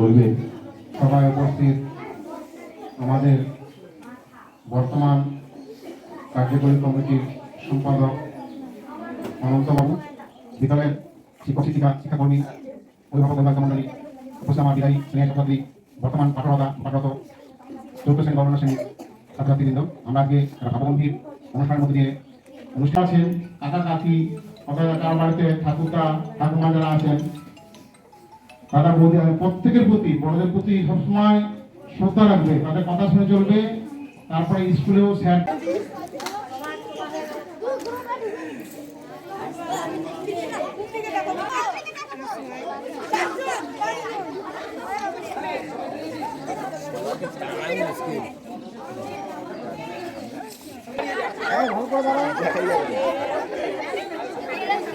বলবেন সবাই উপস্থিত আমাদের বর্তমান কার্যকরী কমিটির সম্পাদক অনন্তবাবু বিদ্যালয়ের শিক্ষক, শিক্ষিকা, শিক্ষাকর্মী, অভিভাবক অভিভাবক মন্ডলী উপস্থিত আমার বিদায়ী স্নেহ ছাত্রী বর্তমান পাঠরতা পাঠরত চৌদ্দ শ্রেণি গণনা শ্রেণির ছাত্রছাত্রীবৃন্দ। আমরা আজকে ভাবগম্ভীর অনুষ্ঠানের মধ্যে দিয়ে অনুষ্ঠান আছেন। কাকা কাকি অথবা কার বাড়িতে ঠাকুরদা ঠাকুমা যারা আছেন তারা আমি প্রত্যেকের প্রতি, বড়দের প্রতি সবসময় শ্রদ্ধা রাখবে। তাদের কথা শুনে চলবে। তারপরে স্কুলেও স্যার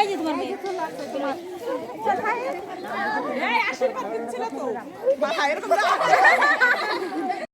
এই যে তোমার মেয়ে। তোমার আশীর্বাদ দিচ্ছিল তো। এরকম